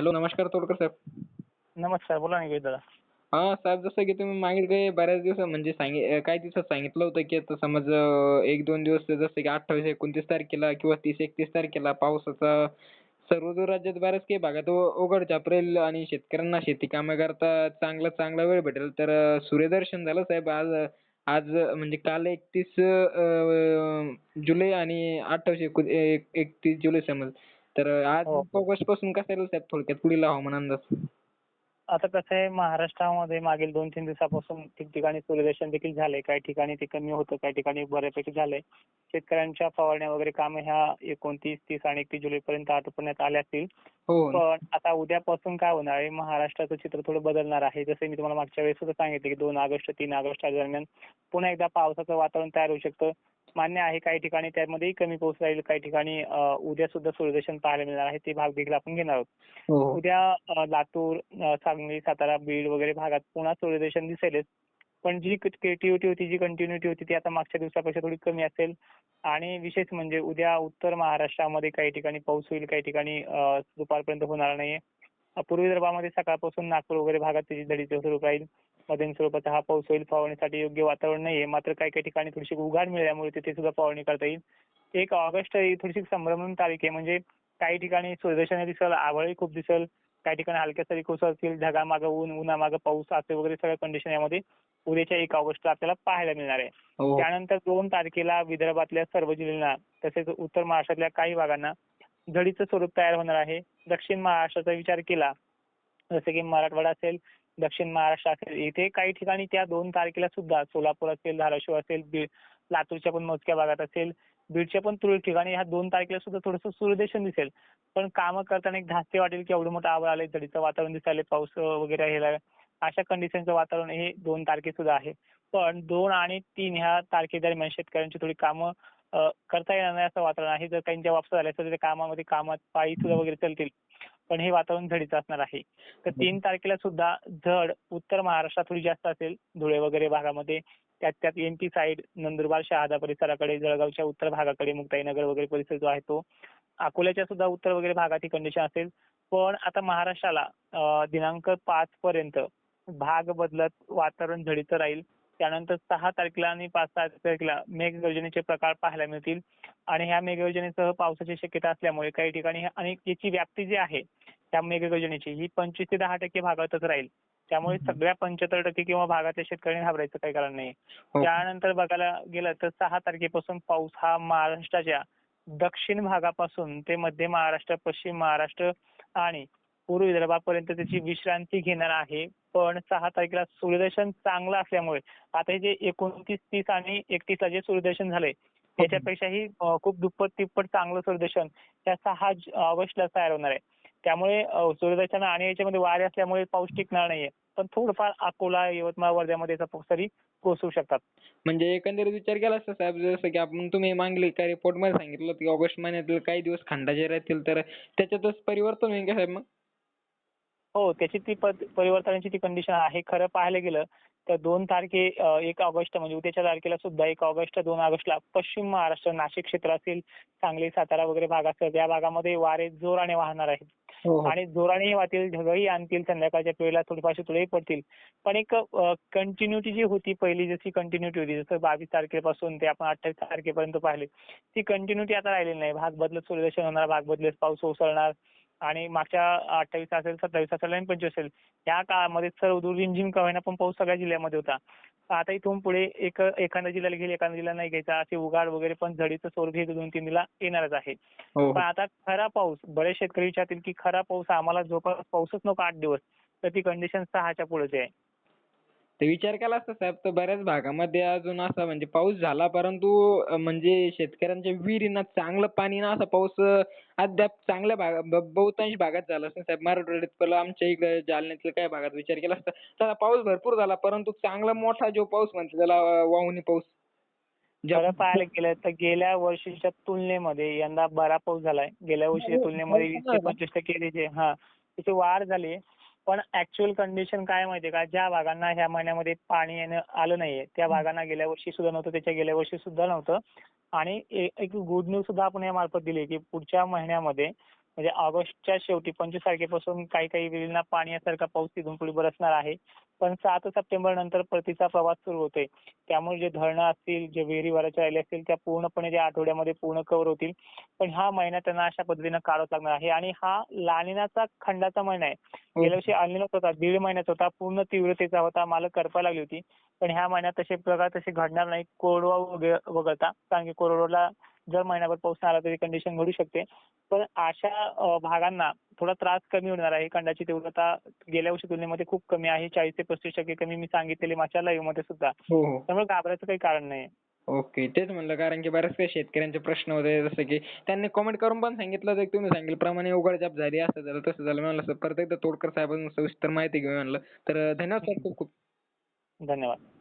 Hello नमस्कार तोडकर साहेब. नमस्कार बोला ना दादा हा साहेब जसं की तुम्ही मागील काही बऱ्याच दिवसात म्हणजे सांगि अं, काही दिवसात सांगितलं होतं की आता समज अं, एक दोन दिवस जसं की अठ्ठावीस एकोणतीस तारखेला किंवा तीस एकतीस तारखेला पावसाचा सर्व राज्यात बऱ्याच काही भागात उ- उघड झापरेल आणि शेतकऱ्यांना शेती कामं करता चांगला चांगला वेळ भेटेल. तर अं, सूर्यदर्शन झालं साहेब आज आज म्हणजे काल एकतीस जुलै आणि अठ्ठावीस एकू एक- एकतीस जुलै समज. तर आज हो. ऑगस्टपासून कसं राहील साहेब थोडक्यात पुढील हवामान अंदाज? आता कसं आहे महाराष्ट्रामध्ये मागील दोन तीन दिवसापासून ठिकठिकाणी सूर्यदर्शन देखील झालंय. काही ठिकाणी ते कमी होतं काही ठिकाणी बऱ्यापैकी झालंय. शेतकऱ्यांच्या फवारण्या वगैरे कामं ह्या एकोणतीस तीस आणि एकतीस जुलै पर्यंत आटोपण्यात आल्या असतील. हो. पण आता उद्यापासून काय होणार आहे महाराष्ट्राचं चित्र थोडं बदलणार आहे. जसे मी तुम्हाला मागच्या वेळेस सुद्धा सांगितले की दोन ऑगस्ट तीन ऑगस्टच्या दरम्यान पुन्हा एकदा पावसाचं वातावरण तयार होऊ शकतं. मान्य आहे काही ठिकाणी त्यामध्येही कमी पाऊस राहील. काही ठिकाणी उद्या सुद्धा सूर्यदर्शन पाहायला मिळणार आहे. ते भाग देखील आपण घेणार आहोत. हो हो. उद्या लातूर सांगली सातारा बीड वगैरे भागात पुन्हा सूर्यदर्शन दिसेलच. पण जी क्रिएटिव्हिटी होती जी कंटिन्युटी होती ती आता मागच्या दिवसापेक्षा थोडी कमी असेल. आणि विशेष म्हणजे उद्या उत्तर महाराष्ट्रामध्ये काही ठिकाणी पाऊस होईल काही ठिकाणी दुपारपर्यंत होणार नाहीये. पूर्व विदर्भामध्ये सकाळपासून नागपूर वगैरे भागात त्याची धडीचं स्वरूप राहील. मध्यम स्वरूपाचा हा पाऊस होईल. फवारणीसाठी योग्य वातावरण नाहीये. मात्र काही काही ठिकाणी थोडीशी उघाड मिळाल्यामुळे तिथे सुद्धा फवारणी करता येईल. एक ऑगस्ट ही थोडीशी संभ्रमण तारीख आहे. म्हणजे काही ठिकाणी सूर्यदर्शन दिसेल आवळही खूप दिसेल. काही ठिकाणी हलक्या सरी कोसळतील. ढगामागं ऊन उन्हामागं पाऊस असे वगैरे सगळ्या कंडिशन यामध्ये उद्याच्या एक ऑगस्टला आपल्याला पाहायला मिळणार आहे. हो. त्यानंतर दोन तारखेला विदर्भातल्या सर्व जिल्ह्यांना तसेच उत्तर महाराष्ट्रातल्या काही भागांना झडीचं स्वरूप तयार होणार आहे. दक्षिण महाराष्ट्राचा विचार केला जसे की मराठवाडा असेल दक्षिण महाराष्ट्र असेल इथे काही ठिकाणी त्या दोन तारखेला सुद्धा सोलापूर असेल धाराशिव असेल लातूरच्या पण मोजक्या भागात असेल बीडच्या पण तुरळक ठिकाणी ह्या दोन तारखेला सुद्धा थोडस सूर्यदर्शन दिसेल. पण कामं करताना एक धास्ते वाटेल की एवढं मोठं आवड आलंय झडीचं वातावरण दिसायला पाऊस वगैरे हे अशा कंडिशनचं वातावरण हे दोन तारखे सुद्धा आहे. पण दोन आणि तीन ह्या तारखे दरम्यान शेतकऱ्यांची थोडी कामं करता येणार नाही असं वातावरण आहे. जर काहींच्या वापस झाल्या तर ते कामामध्ये कामात पायी सुद्धा वगैरे चालतील. पण हे वातावरण झडीचं असणार आहे. तर तीन तारखेला सुद्धा झड उत्तर महाराष्ट्रात थोडी जास्त असेल. धुळे वगैरे भागामध्ये. त्यात त्यात एमपी साईड नंदुरबार शहादा परिसराकडे जळगावच्या उत्तर भागाकडे मुक्ताईनगर वगैरे परिसर जो आहे तो. अकोल्याच्या सुद्धा उत्तर वगैरे भागात ही कंडिशन असेल. पण आता महाराष्ट्राला दिनांक पाच पर्यंत भाग बदलत वातावरण झडीचं राहील. त्यानंतर सहा तारखेला आणि पाच तारखेला मेघगर्जनेचे प्रकार पाहायला मिळतील आणि ह्या मेघगर्जनेसह पावसाची शक्यता असल्यामुळे काही ठिकाणी आणि याची व्याप्ती जी आहे त्या मेघगर्जनेची ही पंचवीस ते दहा टक्के भागातच राहील त्यामुळे. सगळ्या पंच्याहत्तर टक्के किंवा भागातल्या शेतकऱ्यांनी घाबरायचं काही कारण नाही हो. त्यानंतर बघायला गेलं तर सहा तारखेपासून पाऊस हा महाराष्ट्राच्या दक्षिण भागापासून ते मध्य महाराष्ट्र पश्चिम महाराष्ट्र आणि पूर्व विदर्भापर्यंत त्याची विश्रांती घेणार आहे. पण सहा तारखेला सूर्यदर्शन चांगलं असल्यामुळे आता हे जे एकोणतीस तीस आणि एकतीसला जे सूर्यदर्शन झालंय त्याच्यापेक्षाही खूप दुप्पट तिप्पट चांगलं सूर्यदर्शन त्या सहा ऑगस्टला तयार होणार आहे. त्यामुळे सूर्यदर्शन आणि याच्यामध्ये वारे असल्यामुळे पाऊस टिकणार नाहीये. पण थोडंफार अकोला यवतमाळ वर्ध्यामध्ये सरी कोसळू शकतात. म्हणजे एकंदरीत विचार केला असता साहेब जसं की आपण तुम्ही मागले काय रिपोर्टमध्ये सांगितलं की ऑगस्ट महिन्यातील काही दिवस खंडाचे राहतील तर त्याच्यातच परिवर्तन होईल का साहेब मग? हो त्याची ती परिवर्तनाची ती कंडिशन आहे. खरं पाहायला गेलं तर दोन तारखे एक ऑगस्ट म्हणजे उद्याच्या तारखेला सुद्धा एक ऑगस्ट दोन ऑगस्टला पश्चिम महाराष्ट्र नाशिक क्षेत्र असेल सांगली सातारा वगैरे भाग असेल त्या भागामध्ये वारे जोराने वाहणार आहेत. हो आणि जोरानेही वाहतील ढगही आणतील संध्याकाळच्या वेळेला थोडीफारशी तुळई पडतील. पण एक कंटिन्युटी जी होती पहिली जशी कंटिन्युटी होती जसं बावीस तारखेपासून ते आपण अठ्ठावीस तारखेपर्यंत पाहिले ती कंटिन्युटी आता राहिलेली नाही. भाग बदलत सूर्यदर्शन होणार भाग बदलत पाऊस ओसळणार आणि मागच्या अठ्ठावीस असेल सत्तावीस असेल आणि पंचवीस असेल या काळामध्ये सर्व दूर रिमझिम का होईना पण पाऊस सगळ्या जिल्ह्यामध्ये होता. आता इथून पुढे एक एखाद्या जिल्ह्याला घेईल एखाद्या जिल्ह्याला नाही घ्यायचा असे उघाड वगैरे पण झडीचं स्वरूप हे दोन तीन दिला येणारच आहे. हो पण आता खरा पाऊस बरेच शेतकरी विचारतील की खरा पाऊस आम्हाला जोपर्यंत पाऊसच नको आठ दिवस तर ती कंडिशन सहाच्या पुढेच आहे. ते विचार केला असता साहेब तर बऱ्याच भागामध्ये अजून असा म्हणजे पाऊस झाला परंतु म्हणजे शेतकऱ्यांच्या विहिरींना चांगलं पाणी ना असा पाऊस अद्याप चांगल्या भागा ब- बहुतांश भागात झाला असं साहेब मराठवाड्यात पहिलं आमच्या इकडे जालन्यातल्या काही भागात विचार केला असता त्याला पाऊस भरपूर झाला परंतु चांगला मोठा जो पाऊस म्हणतो त्याला वाहुनी पाऊस. खरं पाहायला गेलं तर गेल्या वर्षीच्या तुलनेमध्ये यंदा बरा पाऊस झालाय. गेल्या वर्षीच्या हो, तुलनेमध्ये हो, वीस हो. ते पंचवीस टक्के हा त्याची वाढ झाली पण ऍक्च्युअल कंडिशन काय माहितीये का? ज्या भागांना ह्या महिन्यामध्ये पाणी येणं आलं नाहीये त्या भागांना गेल्या वर्षी सुद्धा नव्हतं त्याच्या गेल्या वर्षी सुद्धा नव्हतं. आणि एक गुड न्यूज सुद्धा आपण या मार्फत दिली की पुढच्या महिन्यामध्ये म्हणजे ऑगस्टच्या शेवटी पंचवीस तारखेपासून काही काही विहिरींना पाणी यासारखा पाऊस तिथून पुढे बरसणार आहे. पण सात सप्टेंबर नंतर परतीचा प्रवास सुरू होतोय. त्यामुळे जे धरणं असतील जे विहिरी भरायच्या राहिले असतील त्या पूर्णपणे त्या आठवड्यामध्ये पूर्ण कव्हर होतील. पण हा महिना त्यांना अशा पद्धतीनं काढावा लागणार आहे. आणि हा लानिनाचा खंडाचा महिना आहे. हो. गेल्या वर्षी अनिलच होता दीड महिन्याचा होता. पूर्ण तीव्रतेचा होता. माल करपा लागली होती. पण ह्या महिन्यात तसे प्रकार तसे घडणार नाही कोरडवा वग- वगळता. कारण की कोरडवाला जर महिनाभर पाऊस नाही आला तरी कंडिशन घडू शकते. पण अशा भागांना थोडा त्रास कमी होणार आहे. खंडाची तीव्रता गेल्या वर्षी तुलनेमध्ये खूप कमी आहे. चाळीस ते पस्तीस टक्के कमी मी सांगितलेले माझ्या लाईव्हमध्ये सुद्धा. हो हो. त्यामुळे घाबरायचं काही कारण नाही. ओके. तेच म्हणलं कारण की बऱ्याच काही शेतकऱ्यांचे प्रश्न होते. जसं की त्यांनी कमेंट करून पण सांगितलं की तुम्ही सांगितल्याप्रमाणे उघडझाप झाली असं झालं तसं झालं. म्हणलं सर परत एकदा तोडकर साहेबांनी सविस्तर माहिती घेऊन म्हणलं तर धन्यवाद सर. खूप खूप. धन्यवाद.